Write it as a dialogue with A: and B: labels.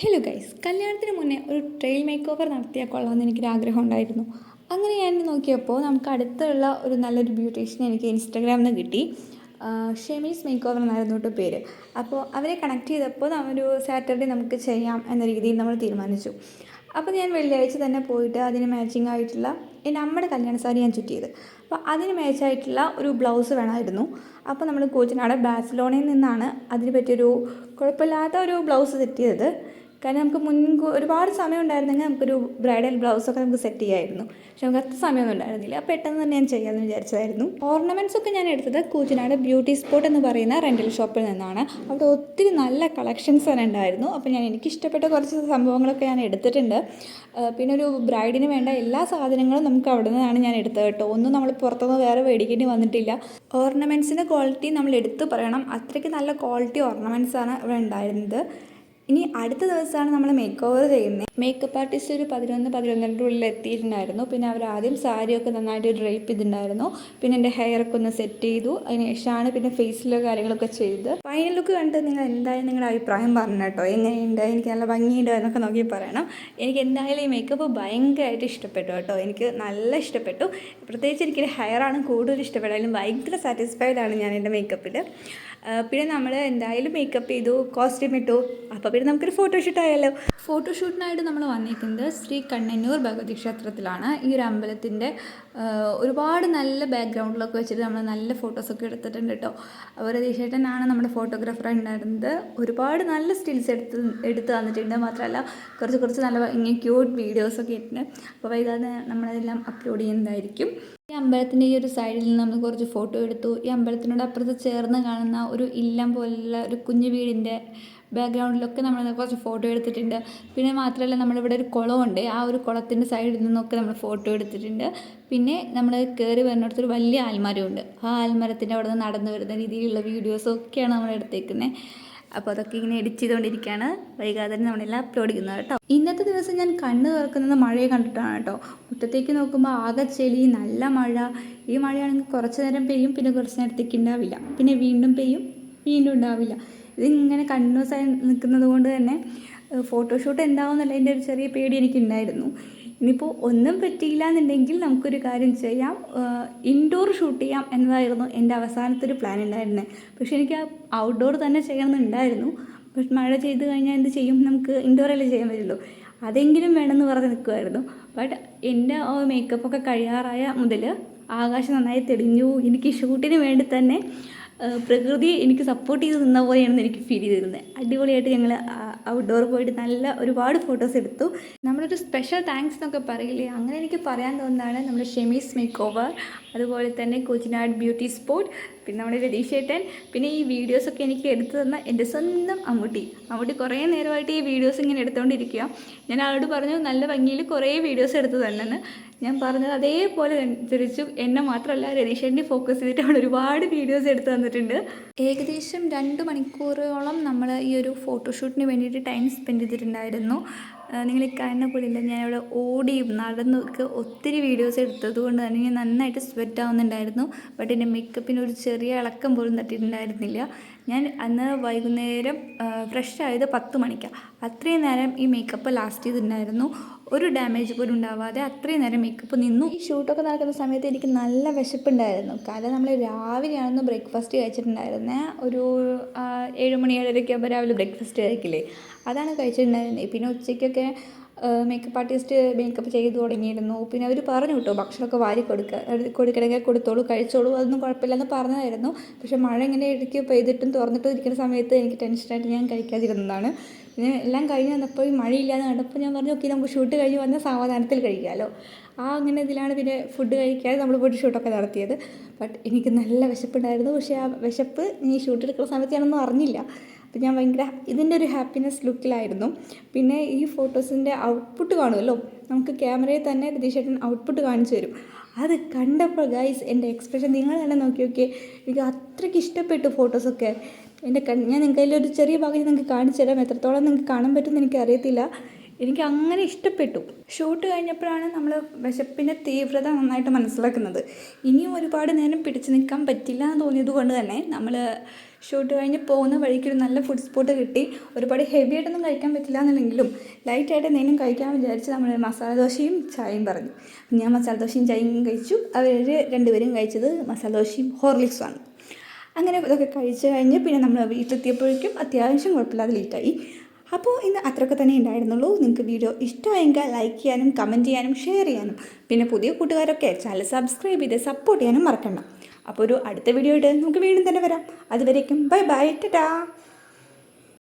A: Hello guys കല്യാണത്തിന് മുന്നേ ഒരു ട്രെയിൽ മേക്ക് ഓവർ നടത്തിയാൽ കൊള്ളാമെന്ന് എനിക്കൊരു ആഗ്രഹം ഉണ്ടായിരുന്നു. അങ്ങനെ ഞാൻ നോക്കിയപ്പോൾ നമുക്ക് അടുത്തുള്ള ഒരു നല്ലൊരു ബ്യൂട്ടീഷ്യൻ എനിക്ക് ഇൻസ്റ്റാഗ്രാമിൽ നിന്ന് കിട്ടി. ഷെമീസ് മേക്ക് ഓവർ എന്നായിരുന്നു കേട്ടോ പേര്. അപ്പോൾ അവരെ കണക്ട് ചെയ്തപ്പോൾ ഒരു സാറ്റർഡേ നമുക്ക് ചെയ്യാം എന്ന രീതിയിൽ നമ്മൾ തീരുമാനിച്ചു. അപ്പോൾ ഞാൻ വെള്ളിയാഴ്ച തന്നെ പോയിട്ട് അതിന് മാച്ചിങ് ആയിട്ടുള്ള എന്റെ അമ്മയുടെ കല്യാണ സാരി ഞാൻ ചുറ്റിയത്. അപ്പോൾ അതിന് മാച്ചായിട്ടുള്ള ഒരു ബ്ലൗസ് വേണമായിരുന്നു. അപ്പോൾ നമ്മൾ കോച്ചിനാട് ബാഴ്സലോണയിൽ നിന്നാണ് അതിന് പറ്റിയൊരു കുഴപ്പമില്ലാത്ത ഒരു ബ്ലൗസ് സെറ്റ് ചെയ്തത്. കാരണം നമുക്ക് മുൻ ഒരുപാട് സമയം ഉണ്ടായിരുന്നെങ്കിൽ നമുക്കൊരു ബ്രൈഡൽ ബ്ലൗസൊക്കെ നമുക്ക് സെറ്റ് ചെയ്യായിരുന്നു. പക്ഷെ നമുക്ക് അത്ര സമയമൊന്നും ഉണ്ടായിരുന്നില്ല. പെട്ടെന്ന് തന്നെ ഞാൻ ചെയ്യാമെന്ന് വിചാരിച്ചതായിരുന്നു. ഓർണമെന്റ്സ് ഒക്കെ ഞാൻ എടുത്തത് കൂറ്റനാട് ബ്യൂട്ടി സ്പോട്ട് എന്ന് പറയുന്ന റെന്റൽ ഷോപ്പിൽ നിന്നാണ്. അവിടെ ഒത്തിരി നല്ല കളക്ഷൻസ് തന്നെ ഉണ്ടായിരുന്നു. അപ്പോൾ ഞാൻ എനിക്ക് ഇഷ്ടപ്പെട്ട കുറച്ച് സംഭവങ്ങളൊക്കെ ഞാൻ എടുത്തിട്ടുണ്ട്. പിന്നെ ഒരു ബ്രൈഡിന് വേണ്ട എല്ലാ സാധനങ്ങളും നമുക്ക് അവിടെ നിന്നാണ് ഞാൻ എടുത്തത് കേട്ടോ. ഒന്നും നമ്മൾ പുറത്തുനിന്ന് വേറെ മേടിക്കേണ്ടി വന്നിട്ടില്ല. ഓർണമെന്റ്സിന്റെ ക്വാളിറ്റി നമ്മൾ എടുത്തു പറയണം. അത്രയ്ക്ക് നല്ല ക്വാളിറ്റി ഓർണമെന്റ്സ് ആണ് ഇവിടെ ഉണ്ടായിരുന്നത്. ഇനി അടുത്ത ദിവസമാണ് നമ്മൾ മേക്ക് ഓവർ ചെയ്യുന്നത്. മേക്കപ്പ് ആർട്ടിസ്റ്റ് ഒരു പതിനൊന്ന് പതിനൊന്നരന്റെ ഉള്ളിൽ എത്തിയിട്ടുണ്ടായിരുന്നു. പിന്നെ അവർ ആദ്യം സാരിയൊക്കെ നന്നായിട്ട് ഡ്രൈപ്പ് ചെയ്തിട്ടുണ്ടായിരുന്നു. പിന്നെ എന്റെ ഹെയർ ഒക്കെ ഒന്ന് സെറ്റ് ചെയ്തു. അതിന് ശേഷമാണ് പിന്നെ ഫേസിലെ കാര്യങ്ങളൊക്കെ ചെയ്ത് ഫൈനൽ ലുക്ക് കണ്ടിട്ട് നിങ്ങൾ എന്തായാലും നിങ്ങളുടെ അഭിപ്രായം പറഞ്ഞു കേട്ടോ. എങ്ങനെയുണ്ട്? എനിക്ക് നല്ല ഭംഗിയുണ്ട് എന്നൊക്കെ നോക്കി പറയണം. എനിക്ക് എന്തായാലും ഈ മേക്കപ്പ് ഭയങ്കരമായിട്ട് ഇഷ്ടപ്പെട്ടു കേട്ടോ. എനിക്ക് നല്ല ഇഷ്ടപ്പെട്ടു. പ്രത്യേകിച്ച് എനിക്ക് ഹെയറാണ് കൂടുതൽ ഇഷ്ടപ്പെട്ടത്. ഭയങ്കര സാറ്റിസ്ഫൈഡ് ആണ് ഞാൻ എന്റെ മേക്കപ്പിൽ പിന്നെ നമ്മൾ എന്തായാലും മേക്കപ്പ് ചെയ്തു കോസ്റ്റ്യൂം ഇട്ടു. അപ്പോൾ പിന്നെ നമുക്കൊരു ഫോട്ടോഷൂട്ട് ആയാലോ? ഫോട്ടോഷൂട്ടിനായിട്ട് നമ്മൾ വന്നിരിക്കുന്നത് ശ്രീ കണ്ണന്നൂർ ഭഗവതി ക്ഷേത്രത്തിലാണ്. ഈ ഒരു അമ്പലത്തിന്റെ ഒരുപാട് നല്ല ബാക്ക്ഗ്രൗണ്ടിലൊക്കെ വെച്ചിട്ട് നമ്മൾ നല്ല ഫോട്ടോസൊക്കെ എടുത്തിട്ടുണ്ട് കേട്ടോ അതുപോലെ ദേശേട്ടനാണ് നമ്മുടെ ഫോട്ടോഗ്രാഫർ ഉണ്ടായിരുന്നത്. ഒരുപാട് നല്ല സ്റ്റിൽസ് എടുത്ത് എടുത്ത് തന്നിട്ടുണ്ട്. മാത്രമല്ല കുറച്ച് കുറച്ച് നല്ല ഇങ്ങനെ ക്യൂട്ട് വീഡിയോസൊക്കെ ഇട്ടിട്ടുണ്ട്. അപ്പോൾ വൈകാതെ നമ്മളതെല്ലാം അപ്ലോഡ് ചെയ്യുന്നതായിരിക്കും. ഈ അമ്പലത്തിന്റെ ഈ ഒരു സൈഡിൽ നിന്ന് നമ്മൾ കുറച്ച് ഫോട്ടോ എടുത്തു. ഈ അമ്പലത്തിനോട് അപ്പുറത്ത് ചേർന്ന് കാണുന്ന ഒരു ഇല്ലം പോലുള്ള ഒരു കുഞ്ഞു വീടിന്റെ ബാക്ക്ഗ്രൗണ്ടിലൊക്കെ നമ്മൾ കുറച്ച് ഫോട്ടോ എടുത്തിട്ടുണ്ട്. പിന്നെ മാത്രമല്ല നമ്മളിവിടെ ഒരു കുളമുണ്ട്. ആ ഒരു കുളത്തിന്റെ സൈഡിൽ നിന്നൊക്കെ നമ്മൾ ഫോട്ടോ എടുത്തിട്ടുണ്ട്. പിന്നെ നമ്മൾ കയറി വരുന്നിടത്തൊരു വലിയ ആൽമരമുണ്ട്. ആ ആൽമരത്തിന്റെ അവിടെ നിന്ന് നടന്നു വരുന്ന രീതിയിലുള്ള വീഡിയോസൊക്കെയാണ് നമ്മൾ എടുത്തേക്കുന്നത് അപ്പോൾ അതൊക്കെ ഇങ്ങനെ എഡിറ്റ് ചെയ്തുകൊണ്ടിരിക്കുകയാണ് വൈകാതെ തന്നെ നമ്മളെല്ലാം അപ്ലോഡ് ചെയ്യുന്നത് കേട്ടോ. ഇന്നത്തെ ദിവസം ഞാൻ കണ്ണ് തുറക്കുന്നത് മഴയെ കണ്ടിട്ടാണ് കേട്ടോ. മുറ്റത്തേക്ക് നോക്കുമ്പോൾ ആകെ ചെളി നല്ല മഴ. ഈ മഴയാണെങ്കിൽ കുറച്ച് നേരം പെയ്യും പിന്നെ കുറച്ച് നേരത്തേക്ക് ഉണ്ടാവില്ല പിന്നെ വീണ്ടും പെയ്യും വീണ്ടും ഉണ്ടാവില്ല ഇതിങ്ങനെ കണ്ടിന്യൂസ് ആയി നിൽക്കുന്നത് കൊണ്ട് തന്നെ ഫോട്ടോഷൂട്ട് ഉണ്ടാവുമെന്നുള്ള എന്റെ ഒരു ചെറിയ പേടി എനിക്കുണ്ടായിരുന്നു. ഇനിയിപ്പോൾ ഒന്നും പറ്റിയില്ല എന്നുണ്ടെങ്കിൽ നമുക്കൊരു കാര്യം ചെയ്യാം. ഇൻഡോർ ഷൂട്ട് ചെയ്യാം എന്നതായിരുന്നു എന്റെ അവസാനത്തെ ഒരു പ്ലാൻ ഉണ്ടായിരുന്നത് പക്ഷെ എനിക്ക് ഔട്ട്ഡോർ തന്നെ ചെയ്യണമെന്നുണ്ടായിരുന്നു. പക്ഷെ മഴ ചെയ്ത് കഴിഞ്ഞാൽ എന്ത് ചെയ്യും? നമുക്ക് ഇൻഡോറല്ലേ ചെയ്യാൻ പറ്റുള്ളൂ. അതെങ്കിലും വേണമെന്ന് പറഞ്ഞ് നിൽക്കുമായിരുന്നു ബട്ട് എന്റെ മേക്കപ്പൊക്കെ കഴിയാറായ മുതൽ ആകാശം നന്നായി തെളിഞ്ഞു. എനിക്ക് ഷൂട്ടിന് വേണ്ടി തന്നെ പ്രകൃതി എനിക്ക് സപ്പോർട്ട് ചെയ്ത് നിന്ന പോലെയാണെന്ന് എനിക്ക് ഫീൽ ചെയ്തിരുന്നത് അടിപൊളിയായിട്ട് ഞങ്ങൾ ഔട്ട്ഡോർ പോയിട്ട് നല്ല ഒരുപാട് ഫോട്ടോസ് എടുത്തു. നമ്മളൊരു സ്പെഷ്യൽ താങ്ക്സ് എന്നൊക്കെ പറയില്ലേ? അങ്ങനെ എനിക്ക് പറയാൻ തോന്നുന്നതാണ് നമ്മുടെ ഷെമീസ് മേക്ക് ഓവർ അതുപോലെ തന്നെ കൊച്ചിനാട് ബ്യൂട്ടി സ്പോട്ട് പിന്നെ നമ്മുടെ രതീഷ് ഏട്ടൻ പിന്നെ ഈ വീഡിയോസൊക്കെ എനിക്ക് എടുത്തു തന്ന എന്റെ സ്വന്തം അമ്മൂട്ടി. അമ്മൂട്ടി കുറേ നേരമായിട്ട് ഈ വീഡിയോസ് ഇങ്ങനെ എടുത്തുകൊണ്ടിരിക്കുക ഞാൻ ആളോട് പറഞ്ഞു നല്ല ഭംഗിയിൽ കുറേ വീഡിയോസ് എടുത്തു തന്നെന്ന്. ഞാൻ പറഞ്ഞത് അതേപോലെ അനുസരിച്ചു എന്നെ മാത്രമല്ല രതീഷേട്ടനെ ഫോക്കസ് ചെയ്തിട്ട് അവൾ ഒരുപാട് വീഡിയോസ് എടുത്തു തന്നിട്ടുണ്ട്. ഏകദേശം രണ്ട് മണിക്കൂറോളം നമ്മൾ ഈ ഒരു ഫോട്ടോഷൂട്ടിന് വേണ്ടിയിട്ട് ടൈം സ്പെൻഡ് ചെയ്തിട്ടുണ്ടായിരുന്നു. നിങ്ങൾ ഈ പോലെയില്ല ഞാൻ അവിടെ ഓടിയും നടന്നൊക്കെ ഒത്തിരി വീഡിയോസ് എടുത്തത് കൊണ്ട് തന്നെ ഞാൻ നന്നായിട്ട് സ്വെറ്റ് ആവുന്നുണ്ടായിരുന്നു. ബട്ട് എന്റെ മേക്കപ്പിന് ഒരു ചെറിയ ഇളക്കം പോലും തട്ടിയിട്ടുണ്ടായിരുന്നില്ല ഞാൻ അന്ന് വൈകുന്നേരം ഫ്രഷ് ആയത് പത്ത് മണിക്കാണ് അത്രയും നേരം ഈ മേക്കപ്പ് ലാസ്റ്റ് ചെയ്തിട്ടുണ്ടായിരുന്നു. ഒരു ഡാമേജ് പോലും ഉണ്ടാവാതെ അത്രയും നേരം മേക്കപ്പ് നിന്നു. ഈ ഷൂട്ടൊക്കെ നടക്കുന്ന സമയത്ത് എനിക്ക് നല്ല വിശപ്പുണ്ടായിരുന്നു. കാരണം നമ്മൾ രാവിലെയാണെന്ന് ബ്രേക്ക്ഫാസ്റ്റ് കഴിച്ചിട്ടുണ്ടായിരുന്നത് ഒരു ഏഴുമണി ഏഴ് മണി ഏഴരയ്ക്ക് ആകുമ്പോൾ രാവിലെ ബ്രേക്ക്ഫാസ്റ്റ് കഴിക്കില്ലേ? അതാണ് കഴിച്ചിട്ടുണ്ടായിരുന്നത് പിന്നെ ഉച്ചയ്ക്കൊക്കെ മേക്കപ്പ് ആർട്ടിസ്റ്റ് മേക്കപ്പ് ചെയ്തു തുടങ്ങിയിരുന്നു. പിന്നെ അവർ പറഞ്ഞു കേട്ടോ ഭക്ഷണമൊക്കെ വാരി കൊടുക്കുക കൊടുക്കണമെങ്കിൽ കൊടുത്തോളൂ കഴിച്ചോളൂ അതൊന്നും കുഴപ്പമില്ലെന്ന് പറഞ്ഞതായിരുന്നു. പക്ഷേ മഴ ഇങ്ങനെ ഇടയ്ക്ക് പെയ്തിട്ടും തുറന്നിട്ടും ഇരിക്കുന്ന സമയത്ത് എനിക്ക് ടെൻഷനായിട്ട് ഞാൻ കഴിക്കാതിരുന്നതാണ്. പിന്നെ എല്ലാം കഴിഞ്ഞ് വന്നപ്പോൾ ഈ മഴയില്ലാതെ കണ്ടപ്പോൾ ഞാൻ പറഞ്ഞു ഓക്കെ നമുക്ക് ഷൂട്ട് കഴിഞ്ഞ് വന്ന സാവധാനത്തിൽ കഴിക്കാമല്ലോ ആ അങ്ങനെ ഇതിലാണ് പിന്നെ ഫുഡ് കഴിക്കാതെ നമ്മൾ പോയിട്ട് ഷൂട്ടൊക്കെ നടത്തിയത്. ബട്ട് എനിക്ക് നല്ല വിശപ്പുണ്ടായിരുന്നു. പക്ഷേ ആ വിശപ്പ് ഈ ഷൂട്ട് എടുക്കുന്ന സമയത്ത് ഞാനൊന്നും അറിഞ്ഞില്ല. അപ്പോൾ ഞാൻ ഭയങ്കര ഇതിന്റെ ഒരു ഹാപ്പിനെസ് ലുക്കിലായിരുന്നു പിന്നെ ഈ ഫോട്ടോസിന്റെ ഔട്ട്പുട്ട് കാണുമല്ലോ? നമുക്ക് ക്യാമറയിൽ തന്നെ രതീഷേട്ടൻ ഔട്ട്പുട്ട് കാണിച്ചു തരും. അത് കണ്ടപ്പോൾ ഗൈസ് എന്റെ എക്സ്പ്രഷൻ നിങ്ങൾ തന്നെ നോക്കി നോക്കിയേ. എനിക്ക് അത്രയ്ക്ക് ഇഷ്ടപ്പെട്ടു ഫോട്ടോസൊക്കെ. എന്റെ കൺ ഞാൻ നിങ്ങൾക്ക് അതിലൊരു ചെറിയ ഭാഗം നിങ്ങൾക്ക് കാണിച്ചു തരാം. എത്രത്തോളം നിങ്ങൾക്ക് കാണാൻ പറ്റുമെന്ന് എനിക്ക് അറിയത്തില്ല എനിക്ക് അങ്ങനെ ഇഷ്ടപ്പെട്ടു. ഷൂട്ട് കഴിഞ്ഞപ്പോഴാണ് നമ്മൾ വിശപ്പിന്റെ തീവ്രത നന്നായിട്ട് മനസ്സിലാക്കുന്നത്. ഇനിയും ഒരുപാട് നേരം പിടിച്ചു നിൽക്കാൻ പറ്റില്ല എന്ന് തോന്നിയത് കൊണ്ട് തന്നെ നമ്മൾ ഷൂട്ട് കഴിഞ്ഞ് പോകുന്ന വഴിക്ക് ഒരു നല്ല ഫുഡ് സ്പോട്ട് കിട്ടി. ഒരുപാട് ഹെവി ആയിട്ടൊന്നും കഴിക്കാൻ പറ്റില്ല എന്നുണ്ടെങ്കിലും ലൈറ്റായിട്ട് എന്തെങ്കിലും കഴിക്കാൻ വിചാരിച്ച് നമ്മൾ മസാല ദോശയും ചായയും പറഞ്ഞു. ഞാൻ മസാല ദോശയും ചായയും കഴിച്ചു. അവർ രണ്ടുപേരും കഴിച്ചത് മസാല ദോശയും ഹോർലിക്സുമാണ് അങ്ങനെ ഇതൊക്കെ കഴിച്ച് കഴിഞ്ഞ് പിന്നെ നമ്മൾ വീട്ടിലെത്തിയപ്പോഴേക്കും അത്യാവശ്യം കുഴപ്പമില്ലാതെ ലേറ്റായി അപ്പോൾ ഇന്ന് അത്രയൊക്കെ തന്നെ ഉണ്ടായിരുന്നുള്ളൂ. നിങ്ങൾക്ക് വീഡിയോ ഇഷ്ടമായെങ്കിൽ ലൈക്ക് ചെയ്യാനും കമന്റ് ചെയ്യാനും ഷെയർ ചെയ്യാനും പിന്നെ പുതിയ കൂട്ടുകാരൊക്കെ ചാനൽ സബ്സ്ക്രൈബ് ചെയ്ത് സപ്പോർട്ട് ചെയ്യാനും മറക്കണ്ട. അപ്പോൾ ഒരു അടുത്ത വീഡിയോ ഇട്ട് നമുക്ക് വീണ്ടും തന്നെ വരാം. അതുവരേക്കും ബൈ ബൈ ടാ